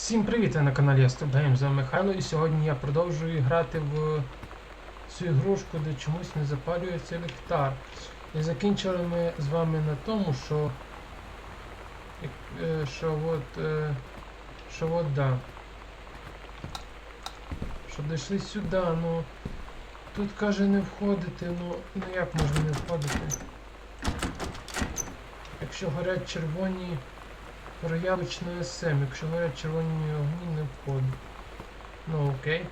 Всім привіт! Ви на каналі Астробгейм, з вами Михайло і сьогодні я продовжую грати в цю ігрушку, де чомусь не запалюється ліхтар. І закінчили ми з вами на тому, що е, що от е, що от да. Що дійшли сюди, ну тут каже не входити, ну, ну як можна не входити? Якщо горять червоні Проявочне СМ, якщо горять червоні огні, не входить. Ну окей.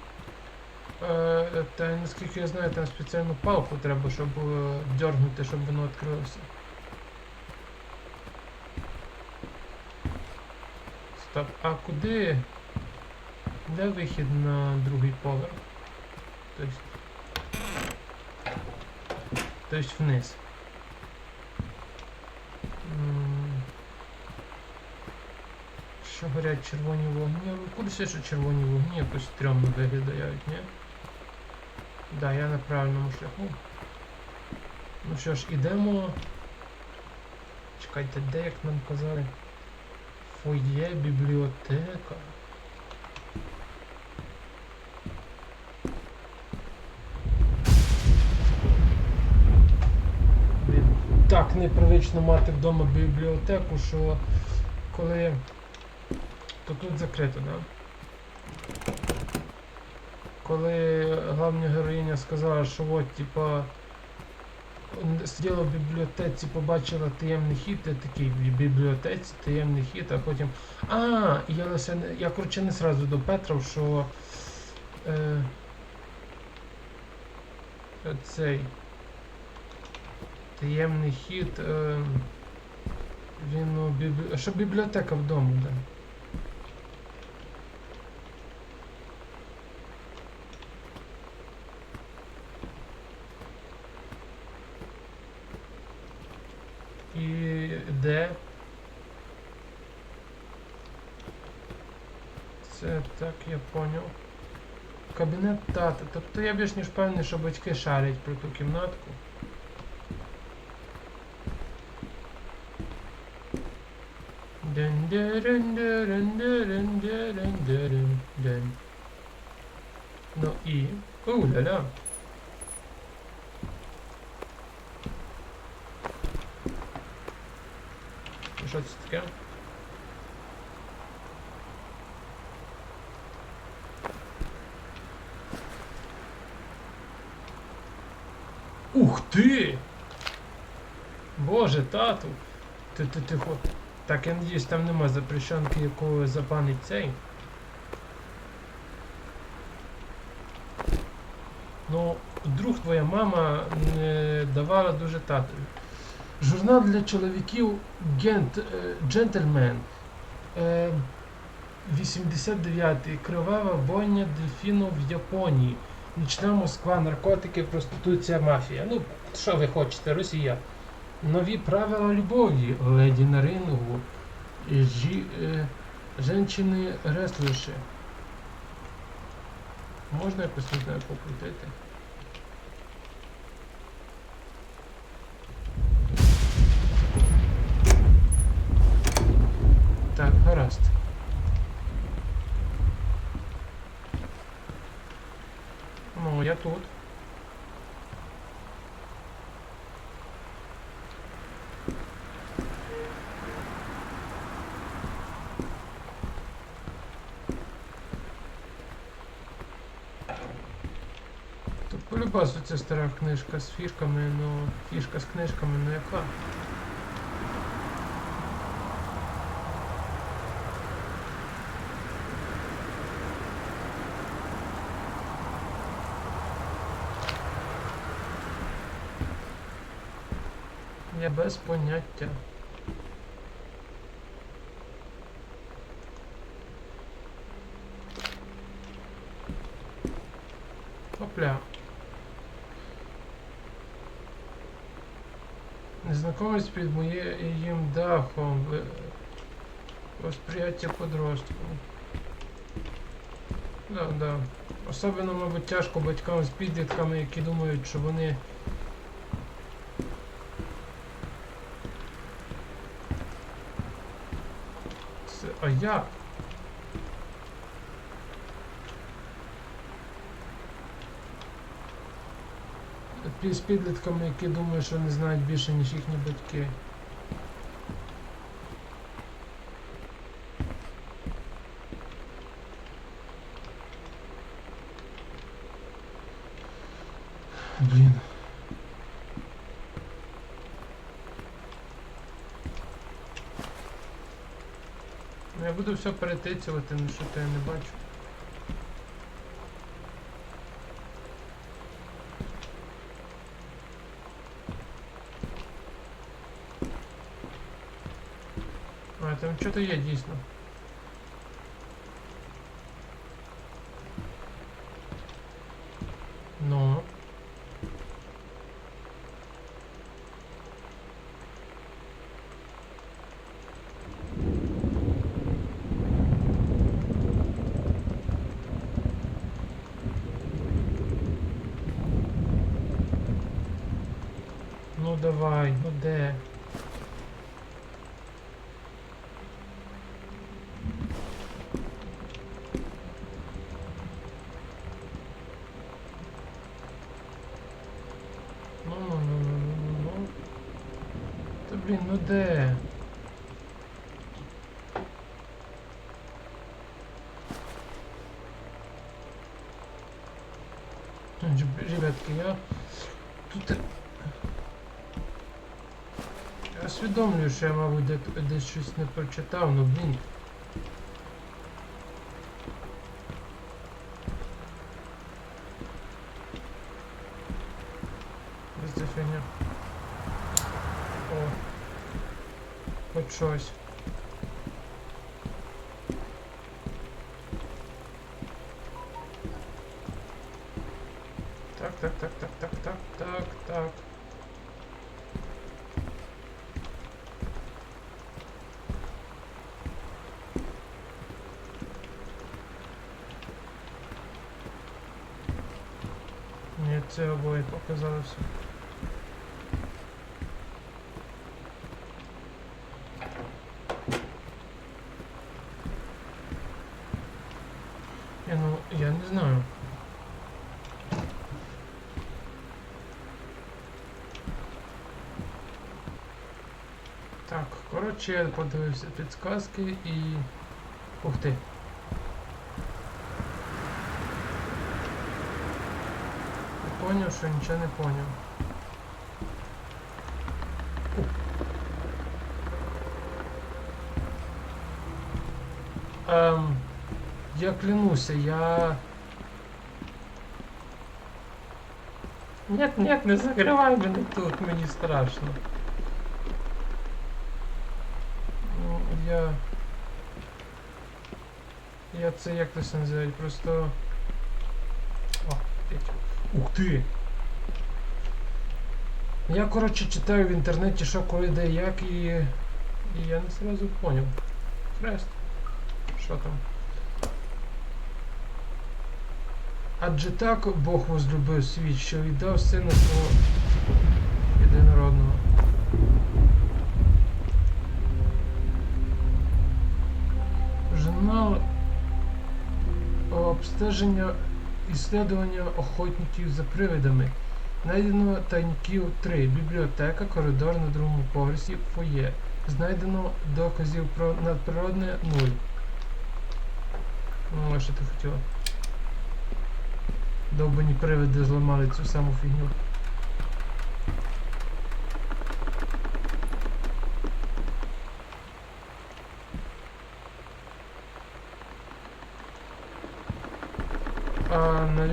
Е, та наскільки я знаю, там спеціальну палку треба, щоб е, дьорнути, щоб воно відкрилося. Стоп, а куди? Де вихід на другий поверх? Тобто. Тобто вниз. Що горять червоні вогні. Ви в курсі, що червоні вогні якось стрьомно виглядають, ні? Да, я на правильному шляху. Ну що ж, ідемо. Чекайте, де як нам казали? Фоє, бібліотека. Так непривично мати вдома бібліотеку, що коли то тут закрито, да? Коли головна героїня сказала, що от, типа, сиділа в бібліотеці, побачила таємний хід, я такий в бібліотеці таємний хід, а потім. А, я лише не- я коротше не сразу до Петра, що е, цей таємний хід. Е, він у біблі... Що бібліотека вдома, да. І де? Це так я поняв. Кабінет тата. Тобто я більш ніж певний, що батьки шарять про ту кімнатку. Ну і. У-ля-ля. І Що це таке? Ух ти! Боже, тату! Ти ти тихо. Так, я надіюсь, там нема запрещенки, яку запанить цей. Ну, вдруг твоя мама не давала дуже татові. Журнал для чоловіків Гент, Джентльмен. Е, 89-й. Кривава бойня дельфіну в Японії. Нічна Москва, наркотики, проституція, мафія. Ну, що ви хочете, Росія. Нові правила любові, леді на рингу, жі, е, женщини реслиші. Можна якось не знаю покрутити? Так, гаразд. Ну, я тут. Тут полюбасу ця стара книжка з фішками, ну, фішка з книжками, ну яка? Я без поняття. Опля. Незнакомець під моїм дахом. Восприяття подростку. Да, да. Особливо, мабуть, тяжко батькам з підлітками, які думають, що вони А як? З підлітками, які думають, що не знають більше, ніж їхні батьки. Блін. Буду все перетицювати, ну що то я не бачу. А, там що-то є дійсно. Ну. Ну давай, ну де? Ну, ну, ну, ну, ну, ну, ну. Та блін, ну де? Дж- Ребятки, я тут. Я усвідомлюю, що я, мабуть, де, десь щось не прочитав, ну блін. Щось. Так, так, так, так, так, так, так, так. Ні, це обоє показалося. Я, ну, я не знаю. Так, коротше, подивився підсказки і. Ух ти. Поняв, що нічого не поняв. Ем, я клянуся, я. Нет, нет, не закривай мене тут, мені страшно. Ну, я. Я це як це називають, просто. Ух ти! Я, коротше, читаю в інтернеті, що коли де як і. І я не сразу поняв. Хрест. Що там? Адже так Бог возлюбив світ, що віддав сина свого єдинородного. Журнал обстеження іслідування охотників за привидами. Знайдено тайників 3. Бібліотека, коридор на другому поверсі, фоє. Знайдено доказів про надприродне 0. Ну, що ти хотіла? Довбані привиди зламали цю саму фігню.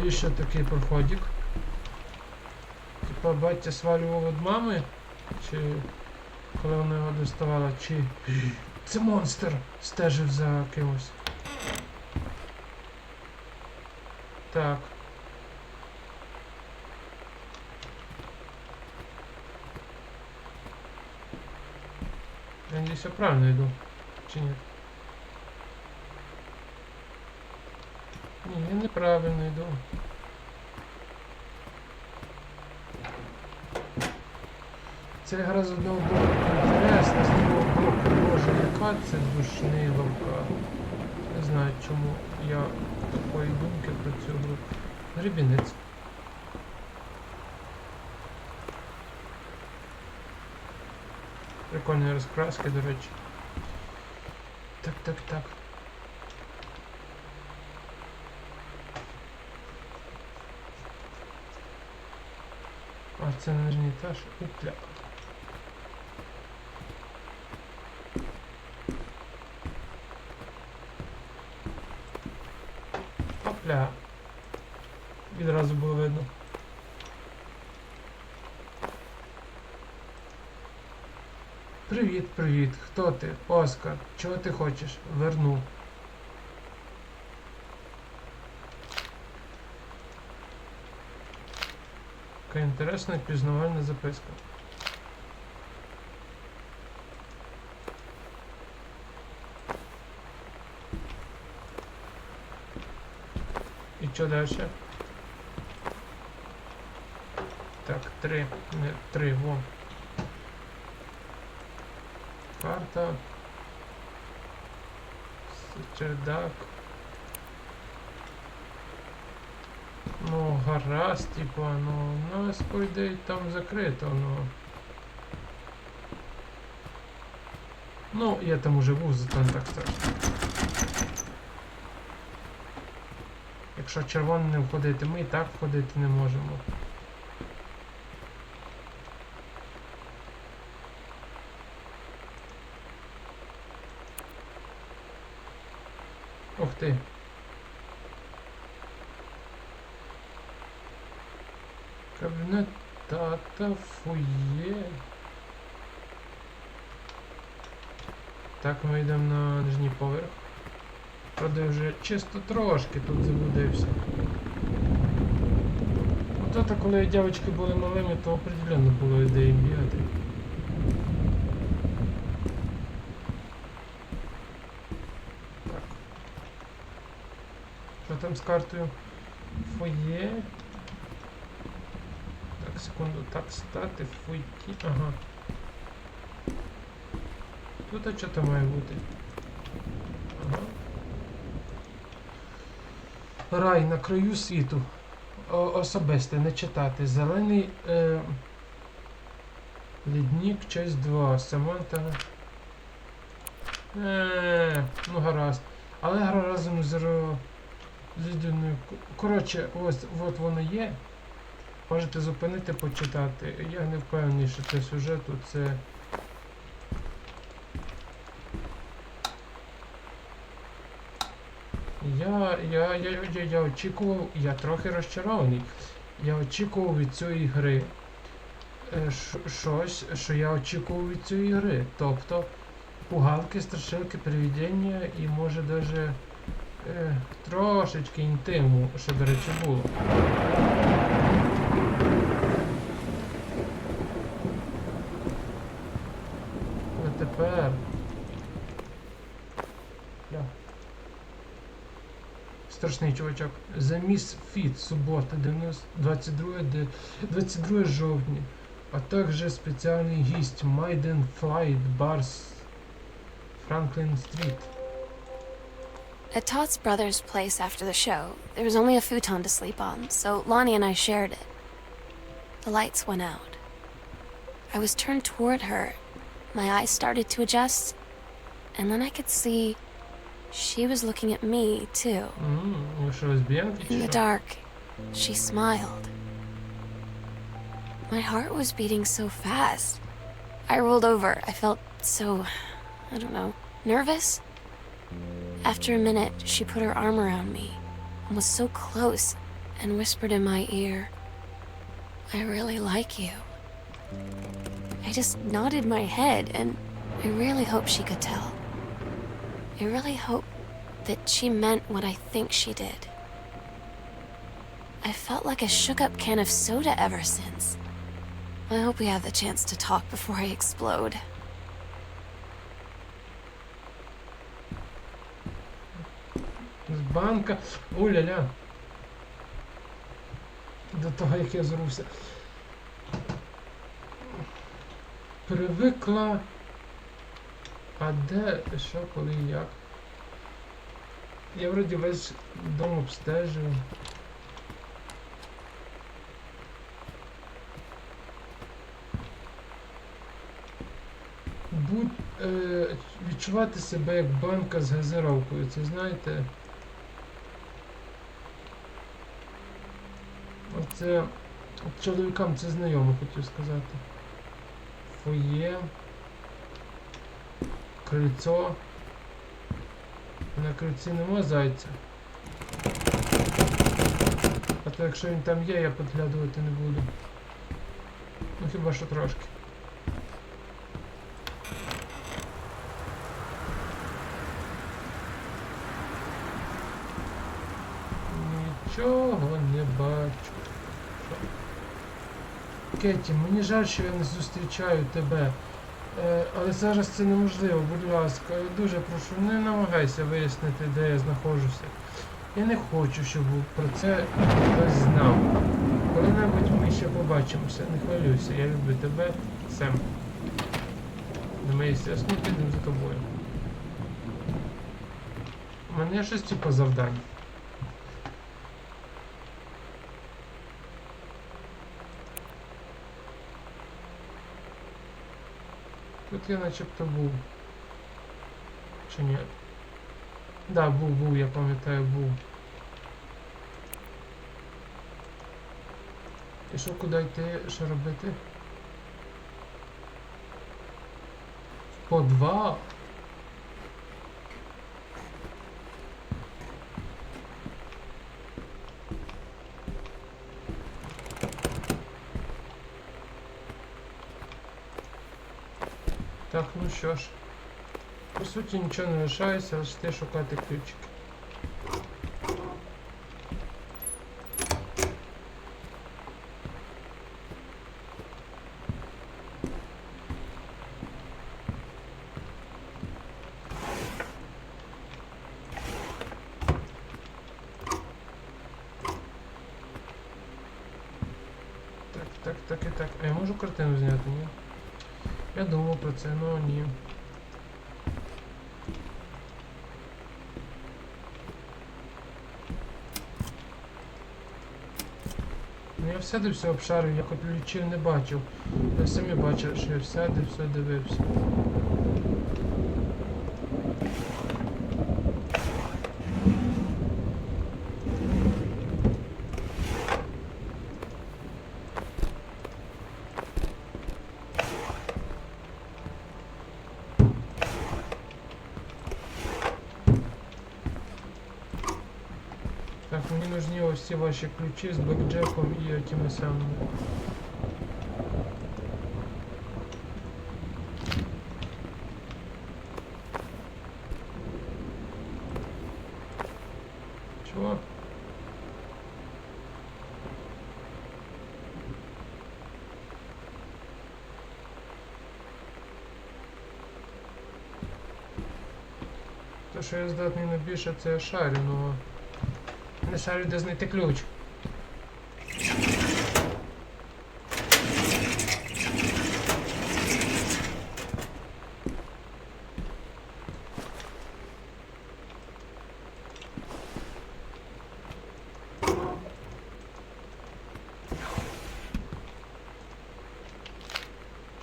А навіщо такий проходик? Типа батя свалював від мами? Чи коли вона його доставала? Чи це монстр стежив за кимось? Так. Я надеюсь, я правильно иду. Чи? Ні, я неправильно йду. Це якраз одного боку з другого боку може яка це душний ломка. Не знаю чому я такої думки про цю гру. Гребінець. Прикольні розкраски, до речі. Так, так, так. А це не теж. Упля. Опля. Відразу було видно. Привіт, привіт. Хто ти? Оскар. Чого ти хочеш? Верну. Яка інтересна пізнавальна записка. Що далі? Так, три. Не, три, во. Карта. Чердак. Ну, гаразд, типа, ну, нас, по ідеї, там закрито, ну. Ну, я там уже був, не так страшно. Якщо червоним входити, ми і так входити не можемо. Ух ти. Кабінет тата фує. Так, ми йдемо на нижній поверх. Правда, вже чисто трошки тут заблудився. Ото то, коли дівчатки були малими, то определенно було ідеї бігати. Так. Що там з картою? Фоє. Так, секунду, так стати, фойті. Ага. Тут а що там має бути? Ага. Рай на краю світу. Особисте, не читати. Зелений е, ліднік, часть 2. Саманта. Е, ну гаразд. Але гра разом з людиною. Коротше, ось от воно є. Можете зупинити, почитати. Я не впевнений, що це сюжет, це. Я, я, я, я, я очікував, я трохи розчарований. Я очікував від цієї гри е, щось, що я очікував від цієї гри. Тобто пугалки, страшилки, привідення і може даже е, трошечки інтиму, що, до речі, було. Страшний чувачок. За міс Фіт, субота, 90 22, де- 22 жовтня. А також спеціальний гість Майден Флайт Барс Франклін Стріт. At Todd's brother's place after the show, there was only a futon to sleep on, so Lonnie and I shared it. The lights went out. I was turned toward her. My eyes started to adjust, and then I could see she was looking at me, too. In the dark, she smiled. My heart was beating so fast. I rolled over. I felt so, I don't know, nervous? After a minute, she put her arm around me and was so close and whispered in my ear, I really like you. I just nodded my head and I really hope she could tell. I really hope that she meant what I think she did. I felt like a shook up can of soda ever since. I hope we have the chance to talk before I explode. З банка. Уля-ля. До того, як я зрувся. Привикла. А де, що, коли і як? Я вроді весь дом обстежив. будь, е, відчувати себе як банка з газировкою. Це знаєте. Оце чоловікам це знайомо, хотів сказати. Фоє. Крильцо. На крильці нема зайця. А то якщо він там є, я підглядувати не буду. Ну хіба що трошки. Нічого не бачу. Кеті, мені жаль, що я не зустрічаю тебе. Е, але зараз це неможливо, будь ласка, я дуже прошу, не намагайся вияснити, де я знаходжуся. Я не хочу, щоб про це хтось знав. Коли-небудь ми ще побачимося, не хвилюйся, я люблю тебе, Сем. На моїй сесні підемо за тобою. У мене щось типу завдань. Тут я начебто був. Чи ні? Да, був, був, я пам'ятаю, був. І що, куди йти, що робити? По Подвал? Так, ну що ж. По суті нічого не лишається, лише те шукати ключики. Так, так, так і так. А я можу картину зняти, ні? Я думав про це, але ні. Ну я все дивився обшарив, я хоч ключів не бачив. Я самі бачив, що я все дивився, дивився. Так, мені нужні ось ці ваші ключі з бекджеком і тими самими. Чого? То, що я здатний на більше, це я шарю, но... Не де знайти ключ.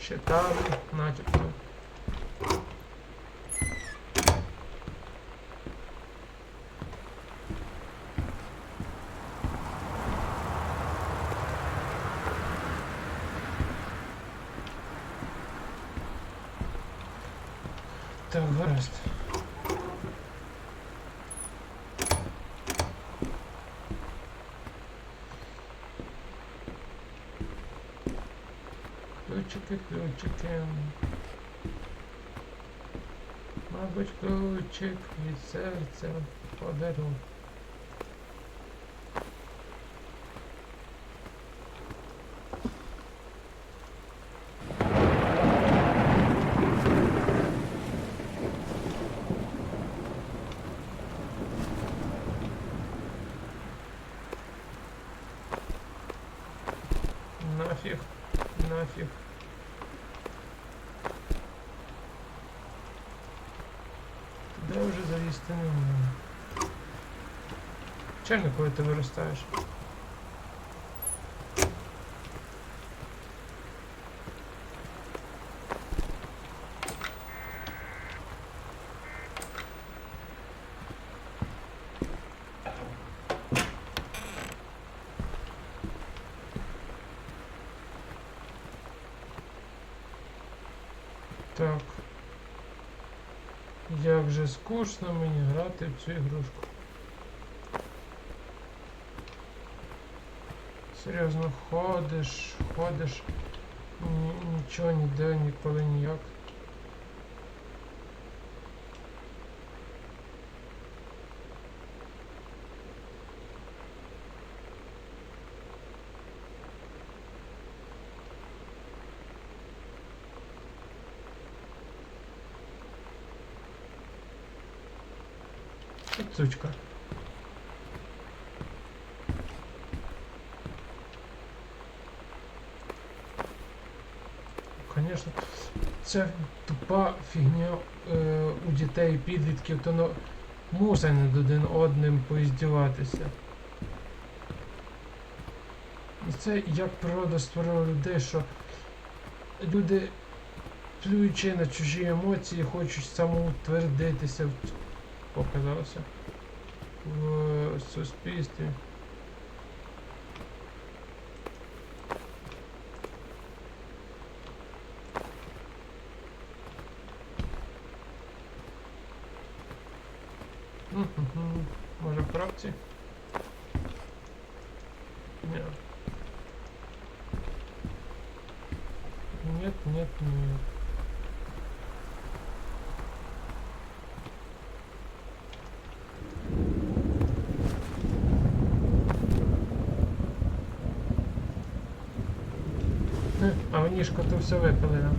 Читали, начебто. Так, гаразд. Ключики, ключики. Мабуть, ключик від серця подару. Туди вже залізти не можна. Чайно, коли ти виростаєш. вже скучно мені грати в цю ігрушку. Серйозно ходиш, ходиш, ні, нічого ніде, ніколи ніяк. Сучка. Конечно, це тупа фігня е, у дітей підлітків, то ну, мусить над один одним поіздіватися. Це як природа створила людей, що люди, плюючи на чужі емоції, хочуть самоутвердитися показалося в суспільстві. Мгм. Може в правці? Ні. Нет, нет, нет. Е, то все випили нам.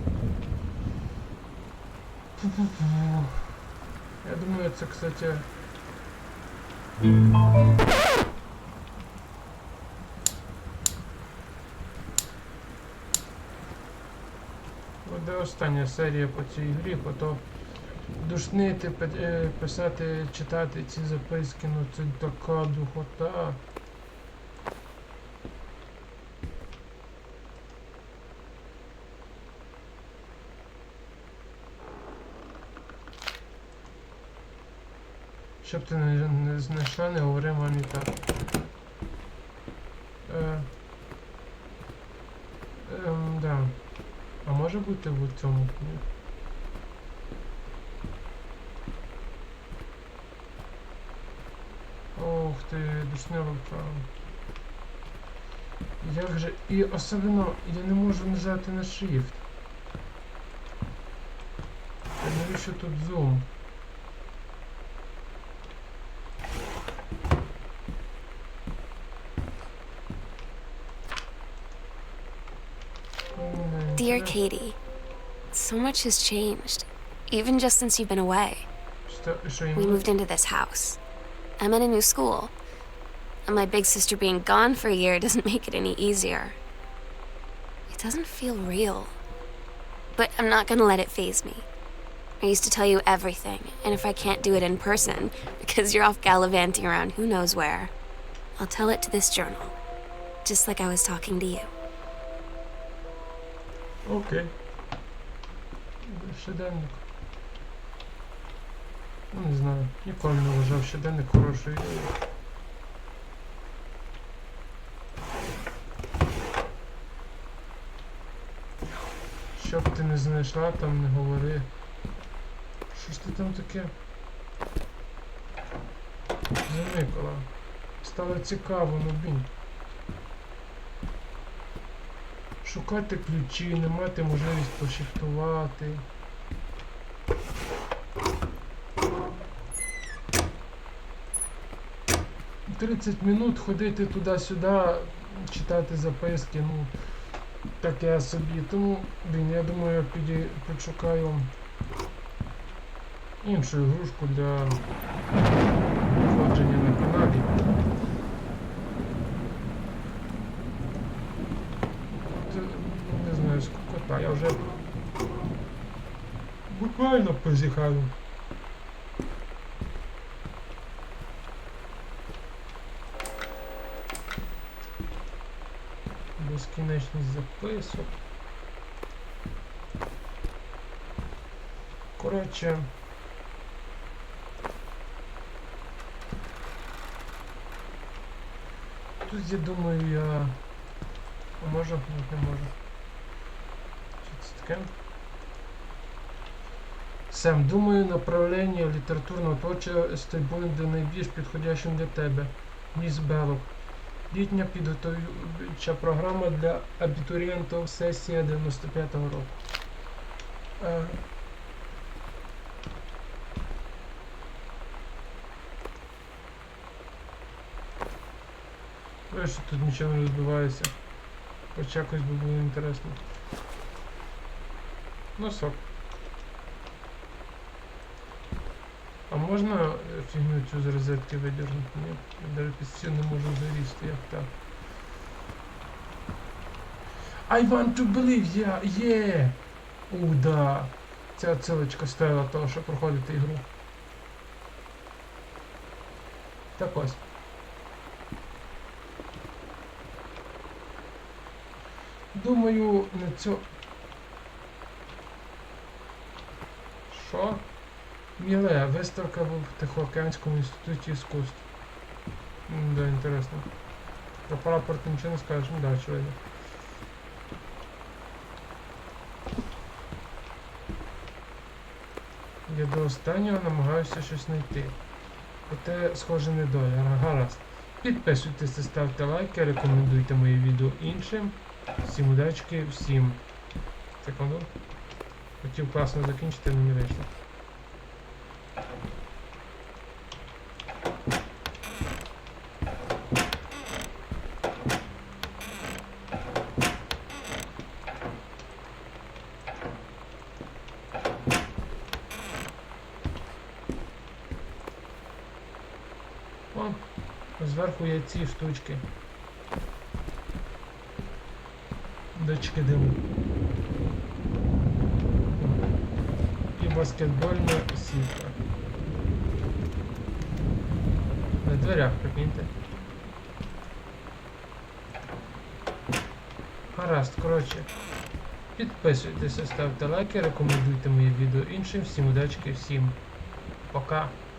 Я думаю, це, кстати. Буде остання серія по цій грі, бо то душнити, е, писати, читати ці записки, ну це така духота. Щоб ти не, не знайшла, не говори мамі так. Е, ем, да. А може бути в цьому? Ні. Ох ти, душниловка. Як же. І особливо я не можу нажати на Shift. Навіщо тут зум? Katie, so much has changed, even just since you've been away. We moved into this house. I'm in a new school. And my big sister being gone for a year doesn't make it any easier. It doesn't feel real. But I'm not gonna let it phase me. I used to tell you everything, and if I can't do it in person, because you're off gallivanting around who knows where, I'll tell it to this journal, just like I was talking to you. Окей. Щоденник. Ну, не знаю. Ніколи не вважав щоденник хорошою ідеєю. Що б ти не знайшла, там не говори. Що ж ти там таке? Заникала. Стало цікаво, ну бінь. Шукати ключі, не мати можливість пошифтувати. Тридцять минут ходити туди-сюди, читати записки, ну таке собі. Тому, блін, я думаю, я піді підшукаю іншу ігрушку для входження на каналі. Це, не знаю, сколько я вже буквально позіхаю. Безкінечність записок. Коротше. Тут я думаю я. А може, не можу. Що це таке? Сем, думаю, направлення літературного творчості буде найбільш підходящим для тебе. Міс Беллок. Літня підготовча програма для абітурієнтів сесія 95-го року. Е, що тут нічого не розбивається. Хоч якось би було інтересно. Ну сок. А можна е, фігню цю з розетки видірнути? Ні? Я навіть під стіну можу залізти, як так. I want to believe, yeah, yeah! У, да. Ця отсилочка стояла того, що проходити ігру. Так ось. Думаю, на цьо... Що? Міле, виставка в Тихоокеанському інституті іскусств. Да, інтересно. Про прапор нічого не скажеш? Ну да, очевидно. Я до останнього намагаюся щось знайти. Проте, схоже, не доля. Гаразд. Підписуйтесь, ставте лайки, рекомендуйте мої відео іншим. Всім удачки, всім. Секунду. Хотів класно закінчити, але не вийшло. О, є ці штучки. Дочки диму. І баскетбольна сітка. На дверях, прикиньте. Гаразд, коротше. Підписуйтеся, ставте лайки, рекомендуйте мої відео іншим. Всім удачки, всім пока.